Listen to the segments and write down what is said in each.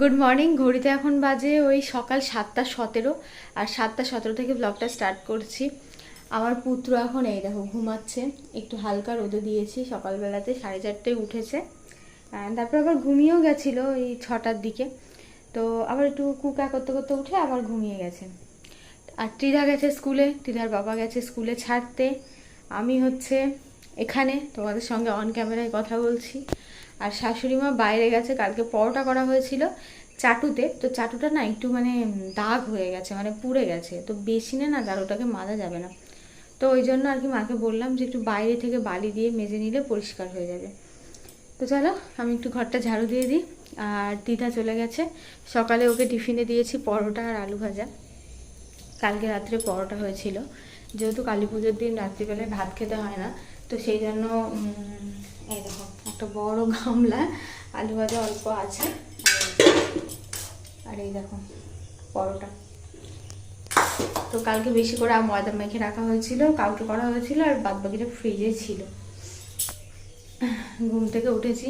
Good morning ঘড়িতে এখন বাজে ওই সকাল সাতটা সতেরো, আর সাতটা সতেরো থেকে ব্লগটা স্টার্ট করছি। আমার পুত্র এখন এই দেখো ঘুমাচ্ছে, একটু হালকা রোদে দিয়েছি, সকালবেলাতে সাড়ে চারটেয় উঠেছে। তারপর আবার ঘুমিয়েও গেছিল এই ছটার দিকে। তো আবার একটু কুকা করতে করতে উঠে আবার ঘুমিয়ে গেছে। আর ত্রিধা গেছে স্কুলে ত্রিধার বাবা গেছে স্কুলে ছাড়তে। আমি হচ্ছে এখানে তোমাদের সঙ্গে অন ক্যামেরায় কথা বলছি। আর শাশুড়ি মা বাইরে গেছে, কালকে পরোটা করা হয়েছিল চাটুতে। তো চাটুটা না একটু মানে দাগ হয়ে গেছে মানে পুড়ে গেছে। তো বেশি না না ওটাকে মাজা যাবে না। তো ওই জন্য আর কি মাকে বললাম যে একটু বাইরে থেকে বালি দিয়ে মেজে নিলে পরিষ্কার হয়ে যাবে। তো চলো, আমি একটু ঘরটা ঝাড়ু দিয়ে দিই। আর দিদা চলে গেছে। সকালে ওকে টিফিনে দিয়েছি পরোটা আর আলু ভাজা। কালকে রাত্রে পরোটা হয়েছিল। যেহেতু কালী পুজোর দিন, রাত্রিবেলায় ভাত খেতে হয় না। তো সেই জন্য এই দেখো। একটা বড় গামলা, আলু ভাজা অল্প আছে। আর এই দেখো, পরোটা। তো কালকে বেশি করে ময়দা মেখে রাখা হয়েছিল, কাউকে করা হয়েছিল, আর বাদ বাকিটা ফ্রিজে ছিল। ঘুম থেকে উঠেছি।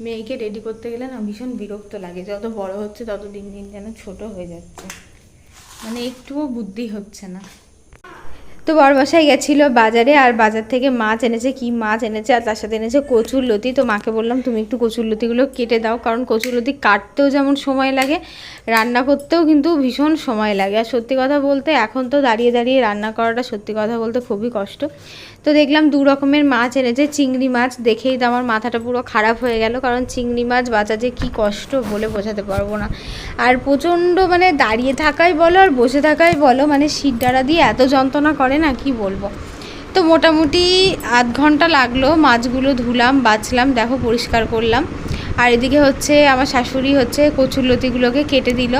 মেয়েকে রেডি করতে গেলে না ভীষণ বিরক্ত লাগে। যত বড় হচ্ছে, তত দিন দিন যেন ছোট হয়ে যাচ্ছে। মানে একটুও বুদ্ধি হচ্ছে না। তো বরমশাই গেছিল বাজারে আর বাজার থেকে মাছ এনেছে, কি মাছ এনেছে আর তার সাথে এনেছে কচুর লতি। তো মাকে বললাম, তুমি একটু কচুর লতিগুলো কেটে দাও, কারণ কচুর লতি কাটতেও যেমন সময় লাগে, রান্না করতেও কিন্তু ভীষণ সময় লাগে। আর সত্যি কথা বলতে এখন তো দাঁড়িয়ে দাঁড়িয়ে রান্না করাটা সত্যি কথা বলতে খুবই কষ্ট। তো দেখলাম দু রকমের মাছ এনেছে, চিংড়ি মাছ। দেখেই তো আমার মাথাটা পুরো খারাপ হয়ে গেল, কারণ চিংড়ি মাছ বাঁচা যে কী কষ্ট বলে বোঝাতে পারব না। আর প্রচণ্ড মানে দাঁড়িয়ে থাকাই বলো আর বসে থাকাই বলো মানে শিরডাড়া দিয়ে এত যন্ত্রণা করে না, কি বলব? তো মোটামুটি আধ ঘণ্টা লাগল, মাছগুলো ধুলাম, বাছলাম, দেখো পরিষ্কার করলাম। আর এদিকে হচ্ছে আমার শাশুড়ি হচ্ছে কচুরলতিগুলোকে কেটে দিল।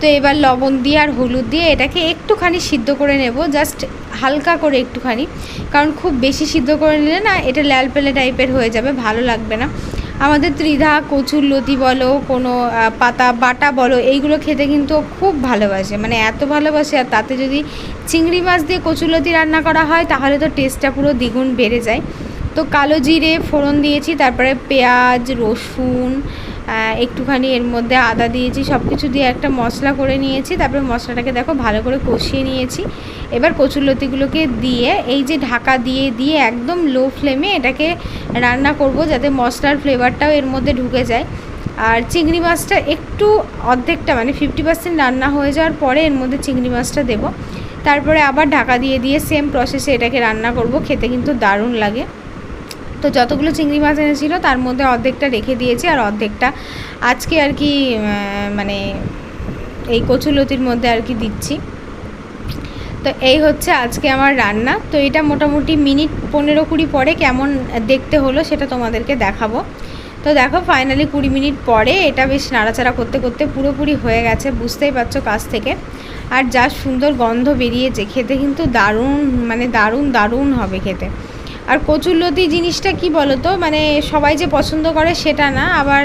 তো এবার লবণ দিয়ে আর হলুদ দিয়ে এটাকে একটুখানি সিদ্ধ করে নেব, জাস্ট হালকা করে একটুখানি, কারণ খুব বেশি সিদ্ধ করে নিলে না এটা ল্যাল পেলে টাইপের হয়ে যাবে, ভালো লাগবে না। আমাদের ত্রিধা, কচুর লতি বলো, কোনো পাতা, বাটা বলো, এইগুলো খেতে কিন্তু খুব ভালোবাসে। মানে এত ভালোবাসে, আর তাতে যদি চিংড়ি মাছ দিয়ে কচুর লতি রান্না করা হয়, তাহলে তো টেস্টটা পুরো দ্বিগুণ বেড়ে যায়। তো কালো জিরে ফোড়ন দিয়েছি, তারপরে পেঁয়াজ, রসুন একটুখানি এর মধ্যে আদা দিয়েছি সব কিছু দিয়ে একটা মশলা করে নিয়েছি, তারপরে মশলাটাকে দেখো ভালো করে কষিয়ে নিয়েছি। এবার কচুরলতিগুলোকে দিয়ে, এই যে ঢাকা দিয়ে দিয়ে একদম লো ফ্লেমে এটাকে রান্না করব যাতে মশলার ফ্লেভারটাও এর মধ্যে ঢুকে যায়। আর চিংড়ি মাছটা একটু অর্ধেকটা মানে ফিফটি পার্সেন্ট রান্না হয়ে যাওয়ার পরে এর মধ্যে চিংড়ি মাছটা দেবো। তারপরে আবার ঢাকা দিয়ে দিয়ে সেম প্রসেসে এটাকে রান্না করব, খেতে কিন্তু দারুণ লাগে। তো যতগুলো চিংড়ি মাছ এনেছিল, তার মধ্যে অর্ধেকটা রেখে দিয়েছি আর অর্ধেকটা আজকে আর কি মানে এই কচুলতির মধ্যে আর কি দিচ্ছি। তো এই হচ্ছে আজকে আমার রান্না। তো এটা মোটামুটি মিনিট পনেরো কুড়ি পরে কেমন দেখতে হলো সেটা তোমাদেরকে দেখাবো। তো দেখো ফাইনালি কুড়ি মিনিট পরে এটা বেশ নাড়াচাড়া করতে করতে পুরোপুরি হয়ে গেছে, বুঝতেই পারছ কাছ থেকে। আর যা সুন্দর গন্ধ বেরিয়েছে, খেতে কিন্তু দারুণ মানে দারুণ দারুণ হবে খেতে। আর কচুরলতি জিনিসটা কি বলো তো মানে সবাই যে পছন্দ করে সেটা না, আবার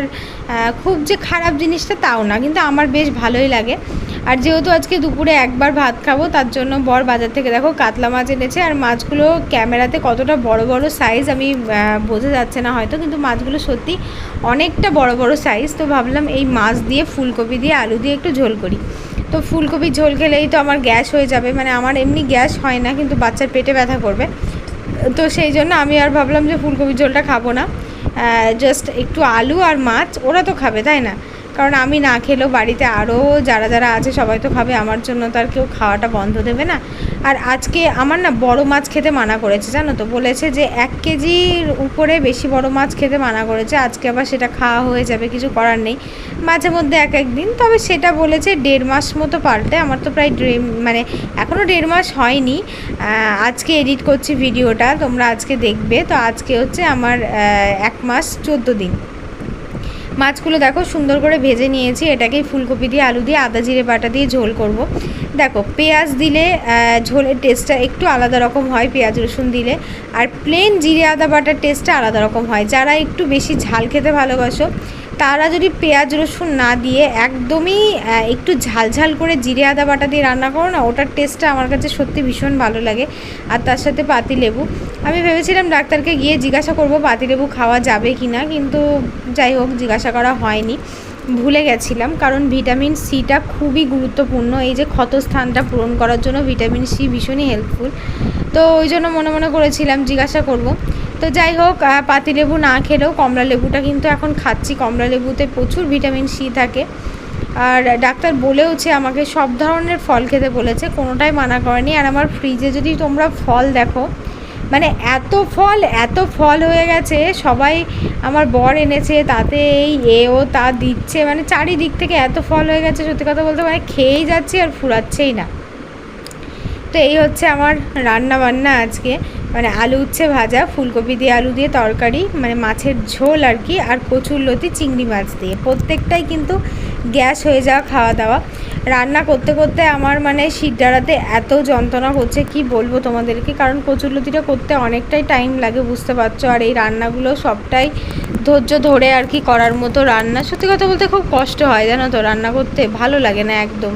খুব যে খারাপ জিনিসটা তাও না, কিন্তু আমার বেশ ভালোই লাগে। আর যেহেতু আজকে দুপুরে একবার ভাত খাব, তার জন্য বর বাজার থেকে দেখো কাতলা মাছ এনেছে, আর মাছগুলো ক্যামেরাতে কতটা বড় বড় সাইজ আমি বোঝা যাচ্ছে না হয়তো, কিন্তু মাছগুলো সত্যি অনেকটা বড় বড় সাইজ তো ভাবলাম এই মাছ দিয়ে, ফুলকপি দিয়ে, আলু দিয়ে একটু ঝোল করি। তো ফুলকপির ঝোল খেলেই তো আমার গ্যাস হয়ে যাবে মানে আমার এমনি গ্যাস হয় না, কিন্তু বাচ্চার পেটে ব্যথা করবে। তো সেই জন্য আমি আর ভাবলাম যে ফুলকপির ঝোলটা খাব না। জাস্ট একটু আলু আর মাছ, ওরা তো খাবে, তাই না? কারণ আমি না খেলেও বাড়িতে আরও যারা যারা আছে সবাই তো খাবে, আমার জন্য তো আর কেউ খাওয়াটা বন্ধ দেবে না। আর আজকে আমার না বড় মাছ খেতে মানা করেছে, জানো তো? বলেছে যে এক কেজির উপরে বেশি বড় মাছ খেতে মানা করেছে, আজকে আবার সেটা খাওয়া হয়ে যাবে, কিছু করার নেই। মাঝে মধ্যে এক একদিন তবে সেটা বলেছে দেড় মাস মতো পাল্টে, আমার তো প্রায় মানে এখনও দেড় মাস হয়নি। আজকে এডিট করছি ভিডিওটা তোমরা আজকে দেখবে। তো আজকে হচ্ছে আমার এক মাস চোদ্দ দিন। মাছগুলো দেখো সুন্দর করে ভেজে নিয়েছি। এটাকে ফুলকপি দিয়ে, আলু দিয়ে, আদা জিরে, বাটা দিয়ে ঝোল করব। দেখো, পেঁয়াজ দিলে ঝোলের টেস্টটা একটু আলাদা রকম হয়, পেঁয়াজ, রসুন দিলে। আর প্লেন জিরে, আদা, বাটার টেস্টটা আলাদা রকম হয়। যারা একটু বেশি ঝাল খেতে ভালোবাসো তারা যদি পেঁয়াজ, রসুন না দিয়ে একদমই একটু ঝাল ঝাল করে জিরে আদা বাটা দিয়ে রান্না করো না, ওটার টেস্টটা আমার কাছে সত্যি ভীষণ ভালো লাগে। আর তার সাথে পাতি লেবু আমি ভেবেছিলাম ডাক্তারকে গিয়ে জিজ্ঞাসা করব পাতি লেবু খাওয়া যাবে কি না কিন্তু যাই হোক, জিজ্ঞাসা করা হয়নি। ভুলে গেছিলাম, কারণ ভিটামিন সিটা খুবই গুরুত্বপূর্ণ। এই যে ক্ষতস্থানটা পূরণ করার জন্য ভিটামিন সি ভীষণই হেল্পফুল তো ওই জন্য মনে মনে করেছিলাম, জিজ্ঞাসা করব। তো যাই হোক পাতিলেবু না খেলেও কমলা লেবুটা কিন্তু এখন খাচ্ছি। কমলা লেবুতে প্রচুর ভিটামিন সি থাকে। আর ডাক্তার বলেওছে, আমাকে সব ধরনের ফল খেতে বলেছে, কোনোটাই মানা করেনি। আর আমার ফ্রিজে যদি তোমরা ফল দেখো মানে এত ফল এত ফল হয়ে গেছে, সবাই আমার বর এনেছে, তাতে এই এও তা দিচ্ছে। মানে চারিদিক থেকে এত ফল হয়ে গেছে, সত্যি কথা বলতে মানে খেয়েই যাচ্ছি আর ফুরাচ্ছেই না। তো এই হচ্ছে আমার রান্না বান্না আজকে। মানে আলু উচ্ছে ভাজা, ফুলকপি দিয়ে আলু দিয়ে তরকারি মানে মাছের ঝোল আর কি, আর কচুর লতি চিংড়ি মাছ দিয়ে। প্রত্যেকটাই কিন্তু গ্যাস হয়ে যাওয়া খাওয়া দাওয়া রান্না করতে করতে আমার মানে শিরদাঁড়াতে এত যন্ত্রণা হচ্ছে, কি বলব তোমাদেরকে? কারণ কচুর লতিটা করতে অনেকটাই টাইম লাগে, বুঝতে পারছ? আর এই রান্নাগুলো সবটাই ধৈর্য ধরে আর কি করার মতো রান্না। সত্যি কথা বলতে খুব কষ্ট হয়, জানো তো? রান্না করতে ভালো লাগে না একদম।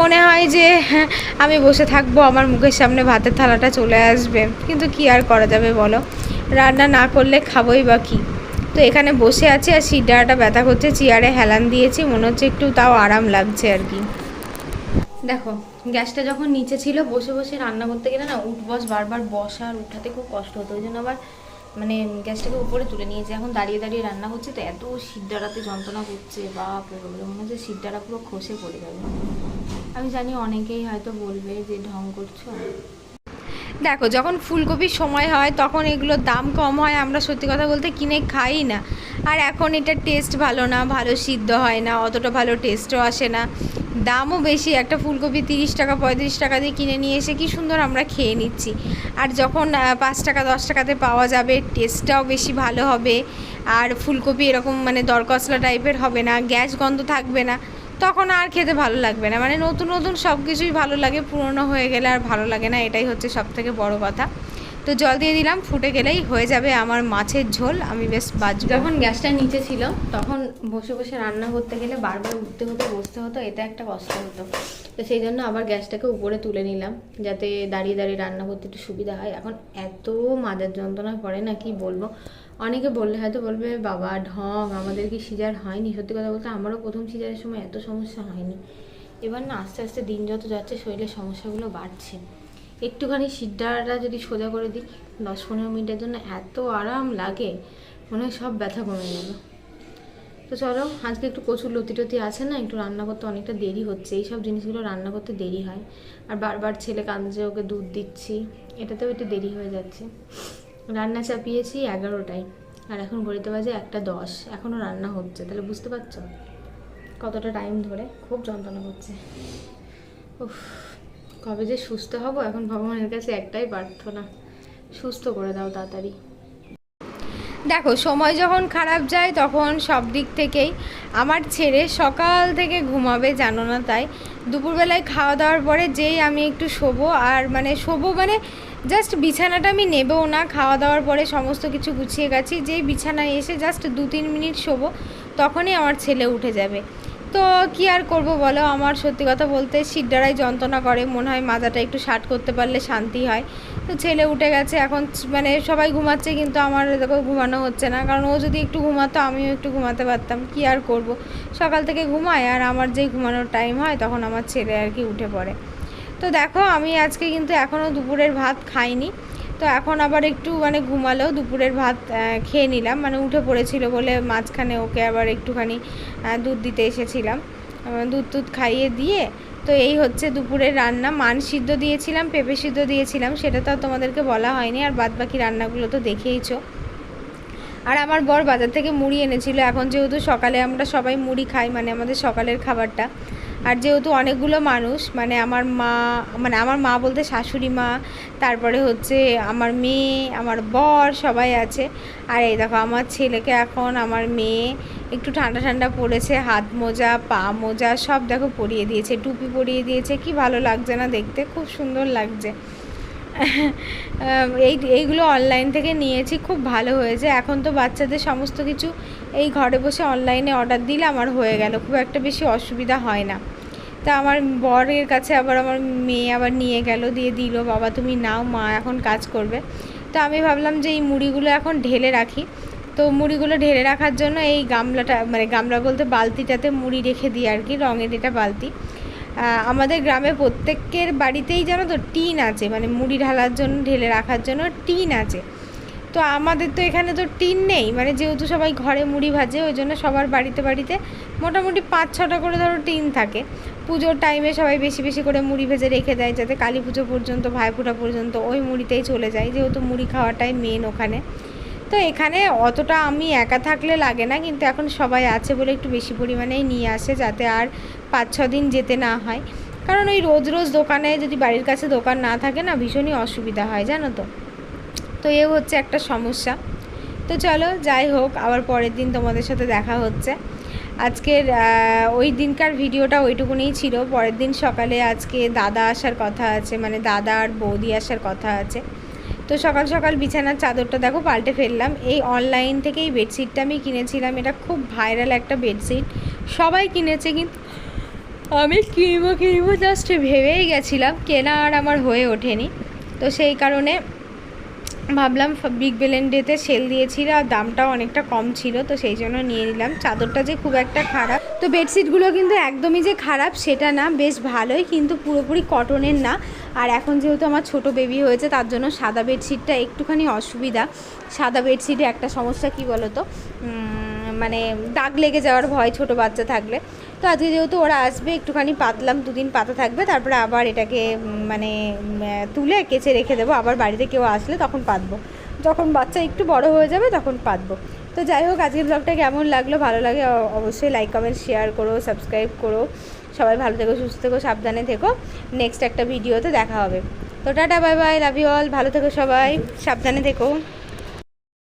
মনে হয় যে হ্যাঁ, আমি বসে থাকব আমার মুখের সামনে ভাতের থালাটা চলে আসবে। কিন্তু কি আর করা যাবে বলো? রান্না না করলে খাবোই বা কী? তো এখানে বসে আছি আর সিডাটা ব্যথা করছে চেয়ারে হেলান দিয়েছি মনে হচ্ছে একটু তাও আরাম লাগছে আর কি। দেখো গ্যাসটা যখন নিচে ছিল বসে বসে রান্না করতে গেলে না উঠ বস বারবার বসা আর উঠাতে খুব কষ্ট হতো। ওই জন্য আবার মানে গ্যাসটাকে উপরে তুলে নিয়েছি। এখন দাঁড়িয়ে দাঁড়িয়ে রান্না করছি তো এত সিদ্ধারাতে যন্ত্রণা করছে রে মনে হচ্ছে সিদ্ধারা পুরো খসে পড়ে যাবে। আমি জানি অনেকেই হয়তো বলবে যে ঢং করছ। দেখো, যখন ফুলকপির সময় হয়, তখন এগুলোর দাম কম হয়, আমরা সত্যি কথা বলতে কিনে খাই না। আর এখন এটার টেস্ট ভালো না, ভালো সিদ্ধ হয় না, অতটা ভালো টেস্টও আসে না। দামও বেশি, একটা ফুলকপি তিরিশ টাকা, পঁয়ত্রিশ টাকা দিয়ে কিনে নিয়ে এসে কি সুন্দর আমরা খেয়ে নিচ্ছি। আর যখন পাঁচ টাকা, দশ টাকাতে পাওয়া যাবে টেস্টটাও বেশি ভালো হবে। আর ফুলকপি এরকম মানে দরকসলা টাইপের হবে না, গ্যাস গন্ধ থাকবে না। তখন আর খেতে ভালো লাগবে না। মানে নতুন নতুন সব কিছুই ভালো লাগে, পুরনো হয়ে গেলে আর ভালো লাগে না, এটাই হচ্ছে সব থেকে বড় কথা। তো জল দিয়ে দিলাম, ফুটে গেলেই হয়ে যাবে আমার মাছের ঝোল, আমি বেশ বাজ যখন গ্যাসটা নিচে ছিল, তখন বসে বসে রান্না করতে গেলে বারবার উঠতে হতো, বসতে হতো, এটা একটা কষ্ট হতো। তো সেই জন্য আবার গ্যাসটাকে উপরে তুলে নিলাম, যাতে দাঁড়িয়ে দাঁড়িয়ে রান্না করতে একটু সুবিধা হয়। এখন এত মাজার যন্ত্রণা করে না, কি বলব? অনেকে বললে হয়তো বলবে, বাবা, ঢং, আমাদের কি সিজার হয়নি? সত্যি কথা বলতে আমারও প্রথম সিজারের সময় এত সমস্যা হয়নি। এবার না, আস্তে আস্তে দিন যত যাচ্ছে শরীরের সমস্যাগুলো বাড়ছে। একটুখানি সিদ্ধাটা যদি সোজা করে দিই, দশ পনেরো মিনিটের জন্য এত আরাম লাগে, মনে হয় সব ব্যথা কমে যাবে। তো চলো, আজকে একটু কচুর লতি টতি আছে না, একটু রান্না করতে অনেকটা দেরি হচ্ছে। এই সব জিনিসগুলো রান্না করতে দেরি হয়। আর বারবার ছেলে কাঁদছে, ওকে দুধ দিচ্ছি, এটাতেও একটু দেরি হয়ে যাচ্ছে। রান্না চাপিয়েছি এগারোটায়, আর এখন ঘড়িতে বাজে একটা দশ এখনও রান্না হচ্ছে, তাহলে বুঝতে পারছ? কতটা টাইম ধরে, খুব যন্ত্রণা করছে। উফ, কবে যে সুস্থ হব, এখন ভগবানের কাছে একটাই প্রার্থনা, সুস্থ করে দাও তাড়াতাড়ি। দেখো, সময় যখন খারাপ যায় তখন সব দিক থেকেই। আমার ছেড়ে সকাল থেকে ঘুমাবে, জানো না তাই। দুপুরবেলায় খাওয়া দাওয়ার পরে যেই আমি একটু শোবো, আর মানে শোবো মানে জাস্ট বিছানাটা আমি নেবেও না। খাওয়া দাওয়ার পরে সমস্ত কিছু গুছিয়ে গেছি। যেই বিছানায় এসে জাস্ট দু তিন মিনিট শোবো, তখনই আমার ছেলে উঠে যাবে। তো কি আর করব বলো? আমার সত্যি কথা বলতে শিরদাঁড়ায় যন্ত্রণা করে। মনে হয় মাথাটা একটু শার্ট করতে পারলে শান্তি হয়। তো ছেলে উঠে গেছে, এখন মানে সবাই ঘুমাচ্ছে কিন্তু আমার দেখো ঘুমানো হচ্ছে না। কারণ ও যদি একটু ঘুমাতো, আমিও একটু ঘুমাতে পারতাম। কি আর করব? সকাল থেকে ঘুমায় আর আমার যেই ঘুমানোর টাইম হয়, তখন আমার ছেলে আর কি উঠে পড়ে। তো দেখো, আমি আজকে কিন্তু এখনও দুপুরের ভাত খাইনি। তো এখন আবার একটু মানে ঘুমালেও দুপুরের ভাত খেয়ে নিলাম। মানে উঠে পড়েছিল বলে মাঝখানে ওকে আবার একটুখানি দুধ দিতে এসেছিলাম। দুধ টুধ খাইয়ে দিয়ে, তো এই হচ্ছে দুপুরের রান্না। মান সিদ্ধ দিয়েছিলাম, পেঁপে সিদ্ধ দিয়েছিলাম, সেটা তো তোমাদেরকে বলা হয়নি। আর বাদ বাকি রান্নাগুলো তো দেখেইছো। আর আমার বর বাজার থেকে মুড়ি এনেছিল। এখন যেহেতু সকালে আমরা সবাই মুড়ি খাই মানে আমাদের সকালের খাবারটা আর যেহেতু অনেকগুলো মানুষ মানে আমার মা মানে আমার মা বলতে শাশুড়ি মা, তারপরে হচ্ছে আমার মেয়ে, আমার বর সবাই আছে। আর এই দেখো আমার ছেলেকে এখন আমার মেয়ে একটু ঠান্ডা ঠান্ডা পড়েছে, হাত মোজা, পা মোজা সব দেখো পরিয়ে দিয়েছে, টুপি পরিয়ে দিয়েছে, কি ভালো লাগছে না দেখতে, খুব সুন্দর লাগছে। এই, এইগুলো অনলাইন থেকে নিয়েছি, খুব ভালো হয়েছে। এখন তো বাচ্চাদের সমস্ত কিছু এই ঘরে বসে অনলাইনে অর্ডার দিলে আমার হয়ে গেল, খুব একটা বেশি অসুবিধা হয় না। তা আমার বরের কাছে আবার আমার মেয়ে আবার নিয়ে গেল, দিয়ে দিল, বাবা, তুমি নাও, মা এখন কাজ করবে। তো আমি ভাবলাম যে এই মুড়িগুলো এখন ঢেলে রাখি। তো মুড়িগুলো ঢেলে রাখার জন্য এই গামলাটা মানে গামলা বলতে বালতিটাতে মুড়ি রেখে দিই আর কি রঙের এটা বালতি। আমাদের গ্রামে প্রত্যেকের বাড়িতেই জানো তো টিন আছে মানে মুড়ি ঢালার জন্য, ঢেলে রাখার জন্য টিন আছে। তো আমাদের তো এখানে তো টিন নেই মানে যেহেতু সবাই ঘরে মুড়ি ভাজে, ওই জন্য সবার বাড়িতে বাড়িতে মোটামুটি পাঁচ ছটা করে ধরো টিন থাকে। পুজোর টাইমে সবাই বেশি বেশি করে মুড়ি ভেজে রেখে দেয়, যাতে কালী পুজো পর্যন্ত, ভাইফোঁটা পর্যন্ত ওই মুড়িতেই চলে যায়, যেহেতু মুড়ি খাওয়াটাই মেন ওখানে। তো এখানে অতটা আমি একা থাকলে লাগে না, কিন্তু এখন সবাই আছে বলে একটু বেশি পরিমাণেই নিয়ে আসে, যাতে আর পাঁচ ছ দিন যেতে না হয়। কারণ ওই রোজ রোজ দোকানে যদি বাড়ির কাছে দোকান না থাকে না, ভীষণই অসুবিধা হয়, জানো তো? তো এ হচ্ছে একটা সমস্যা। তো চলো, যাই হোক, আবার পরের দিন তোমাদের সাথে দেখা হচ্ছে। আজকের ওই দিনকার ভিডিওটা ওইটুকুনিই ছিল। পরের দিন সকালে আজকে দাদা আসার কথা আছে মানে দাদা আর বৌদি আসার কথা আছে। তো সকাল সকাল বিছানার চাদরটা দেখো, পাল্টে ফেললাম। এই অনলাইন থেকে এই বেডশিটটা আমি কিনেছিলাম। এটা খুব ভাইরাল একটা বেডশিট সবাই কিনেছে কিন্তু আমি কিনবো কিনবো জাস্ট ভেবেই গেছিলাম। কেনা আর আমার হয়ে ওঠেনি। তো সেই কারণে ভাবলাম বিগ বেলেন ডেতে সেল দিয়েছিল আর দামটাও অনেকটা কম ছিল, তো সেই জন্য নিয়ে নিলাম। চাদরটা যে খুব একটা খারাপ। তো বেডশিটগুলো কিন্তু একদমই যে খারাপ সেটা না, বেশ ভালোই, কিন্তু পুরোপুরি কটনের না। আর এখন যেহেতু আমার ছোট বেবি হয়েছে, তার জন্য সাদা বেডশিটটা একটুখানি অসুবিধা। সাদা বেডশিটে একটা সমস্যা কি বলো তো মানে দাগ লেগে যাওয়ার ভয় ছোট বাচ্চা থাকলে। তো আজকে যেহেতু ওরা আসবে, একটুখানি পাতলাম, দুদিন পাতা থাকবে, তারপরে আবার এটাকে মানে তুলে কেচে রেখে দেবো। আবার বাড়িতে কেউ আসলে তখন পাতবো। যখন বাচ্চা একটু বড় হয়ে যাবে, তখন পাতবো। তো যাই হোক, আজকের ব্লগটা কেমন লাগল? ভালো লাগে অবশ্যই লাইক কমেন্ট শেয়ার করো সাবস্ক্রাইব করো। সবাই ভালো থেকো, সুস্থ থেকো, সাবধানে থেকো। নেক্সট একটা ভিডিওতে দেখা হবে। তো tata bye bye love you all ভালো থেকো সবাই, সাবধানে থেকো।